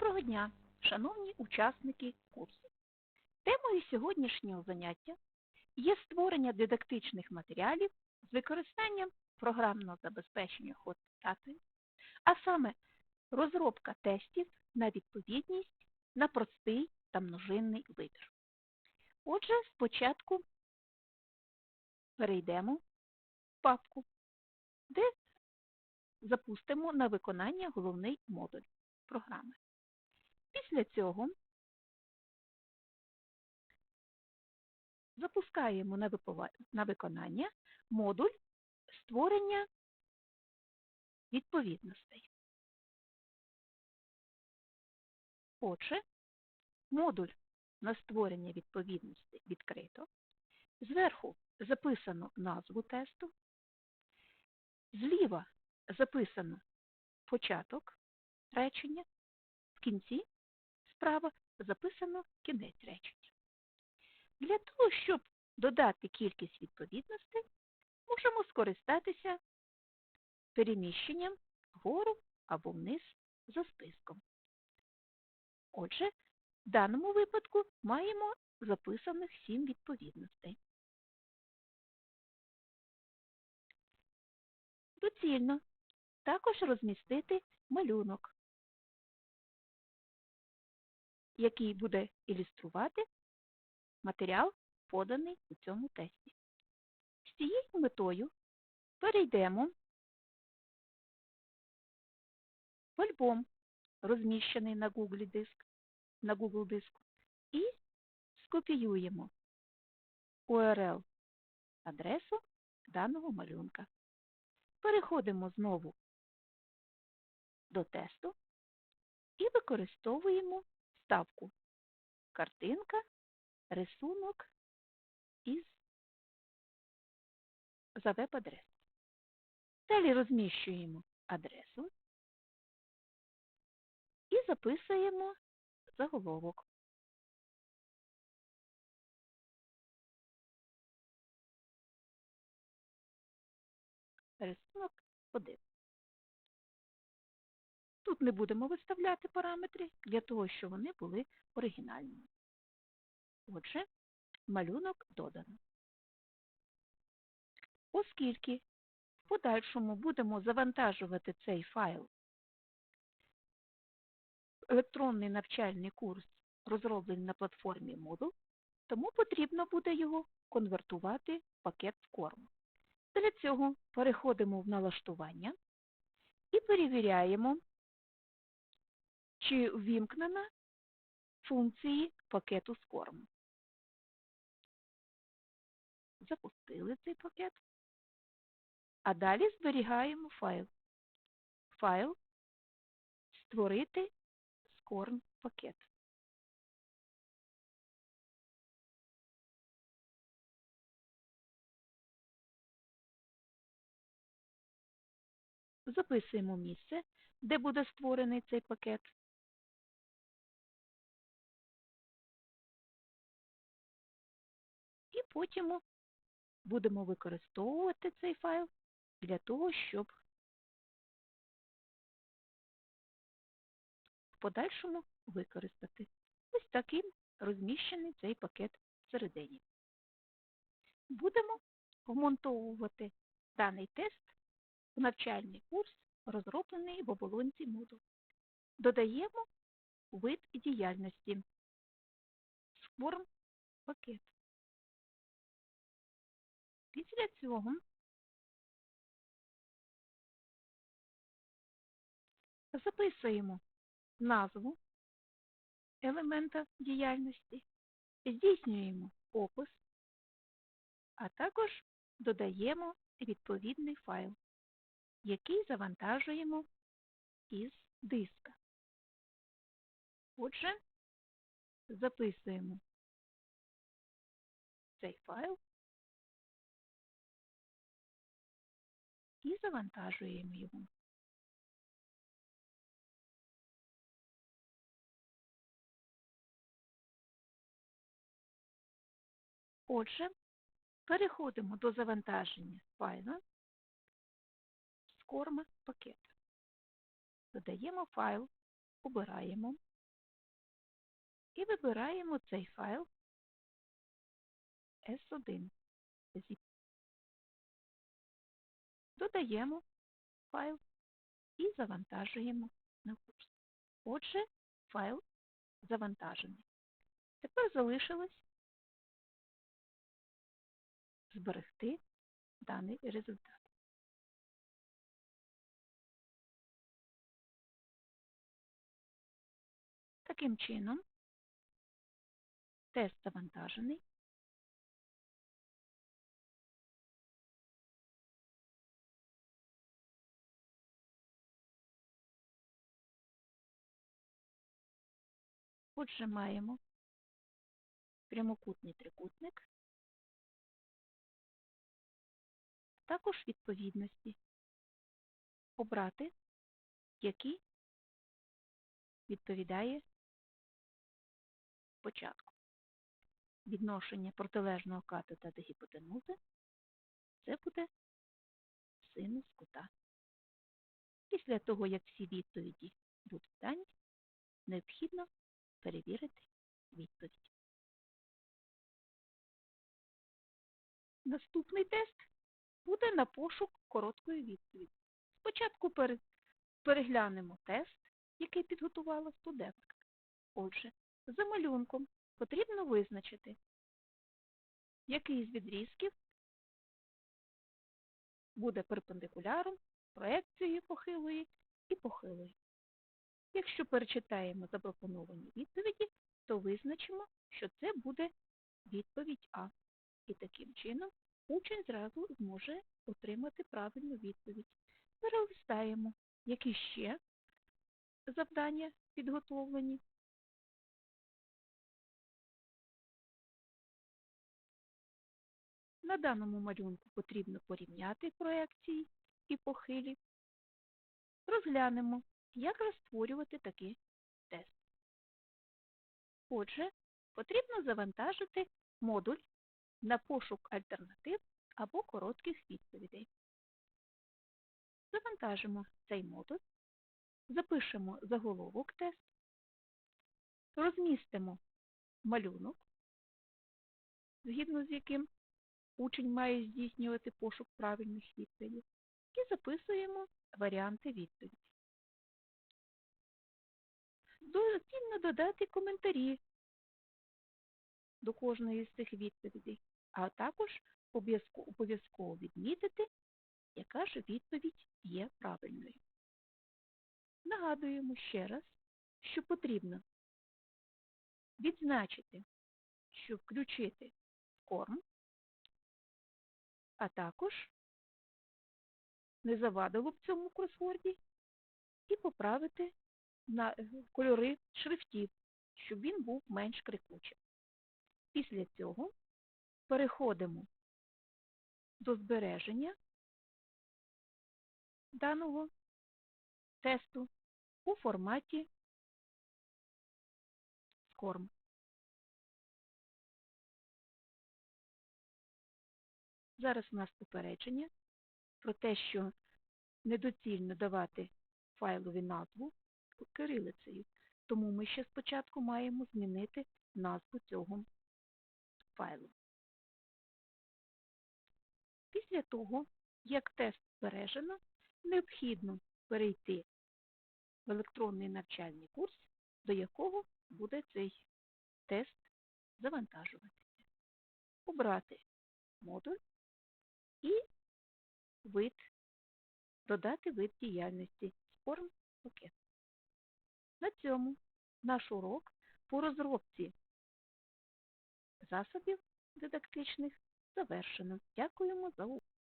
Доброго дня, шановні учасники курсу. Темою сьогоднішнього заняття є створення дидактичних матеріалів з використанням програмного забезпечення ход датою, а саме розробка тестів на відповідність на простий та множинний вибір. Отже, спочатку перейдемо в папку, де запустимо на виконання головний модуль програми. Після цього запускаємо на, виконання модуль створення відповідностей. Отже, модуль на створення відповідностей відкрито. Зверху записано назву тесту. Зліва записано початок речення. В кінці справа записано кінець речення. Для того, щоб додати кількість відповідностей, можемо скористатися переміщенням вгору або вниз за списком. Отже, в даному випадку маємо записаних 7 відповідностей. Доцільно також розмістити малюнок, який буде ілюструвати матеріал, поданий у цьому тесті. З цією метою перейдемо в альбом, розміщений на Google диск, на Google диску, і скопіюємо URL адресу даного малюнка. Переходимо знову до тесту і використовуємо ставку картинка, рисунок із за веб-адрес. Далі розміщуємо адресу і записуємо заголовок. Рисунок 1. Не будемо виставляти параметри для того, щоб вони були оригінальними. Отже, малюнок додано. Оскільки в подальшому будемо завантажувати цей файл електронний навчальний курс, розроблений на платформі Moodle, тому потрібно буде його конвертувати в пакет форму. Для цього переходимо в налаштування і перевіряємо, чи ввімкнена функції пакету SCORM. Запустили цей пакет. А далі зберігаємо файл. Файл створити SCORM пакет. Записуємо місце, де буде створений цей пакет. Потім будемо використовувати цей файл для того, щоб в подальшому використати. Ось таким розміщений цей пакет всередині. Будемо вмонтовувати даний тест в навчальний курс, розроблений в оболонці Moodle. Додаємо вид діяльності. Сформ пакет. Після цього записуємо назву елемента діяльності, здійснюємо опис, а також додаємо відповідний файл, який завантажуємо із диска. Отже, записуємо цей файл і завантажуємо його. Отже, переходимо до завантаження файла з корма пакет. Додаємо файл, обираємо і вибираємо цей файл S1. Додаємо файл і завантажуємо на курс. Отже, файл завантажений. Тепер залишилось зберегти даний результат. Таким чином, тест завантажений. Отже, маємо прямокутний трикутник, також відповідності. Обрати, який відповідає початку. Відношення протилежного катета до гіпотенузи це буде синус кута. Після того, як всі відповіді будуть дані, необхідно перевірити відповідь. Наступний тест буде на пошук короткої відповіді. Спочатку переглянемо тест, який підготувала студентка. Отже, за малюнком потрібно визначити, який з відрізків буде перпендикуляром, проекцією похилої і похилої. Якщо перечитаємо запропоновані відповіді, то визначимо, що це буде відповідь А. І таким чином учень зразу зможе отримати правильну відповідь. Перелистаємо, які ще завдання підготовлені. На даному малюнку потрібно порівняти проекції і похилі. Розглянемо, як розтворювати такий тест. Отже, потрібно завантажити модуль на пошук альтернатив або коротких відповідей. Завантажимо цей модуль, запишемо заголовок тест, розмістимо малюнок, згідно з яким учень має здійснювати пошук правильних відповідей, і записуємо варіанти відповіді. Доцільно додати коментарі до кожної з цих відповідей, а також обов'язково відмітити, яка ж відповідь є правильною. Нагадуємо ще раз, що потрібно відзначити, що включити корм, а також не завадило б цьому кросворді і поправити на кольори шрифтів, щоб він був менш крикучим. Після цього переходимо до збереження даного тесту у форматі SCORM. Зараз у нас попередження про те, що недоцільно давати файлові назву кирилицею, тому ми ще спочатку маємо змінити назву цього файлу. Після того, як тест збережено, необхідно перейти в електронний навчальний курс, до якого буде цей тест завантажуватися. Обрати модуль і вид, додати вид діяльності Form пакет. На цьому наш урок по розробці засобів дидактичних завершено. Дякуємо за увагу.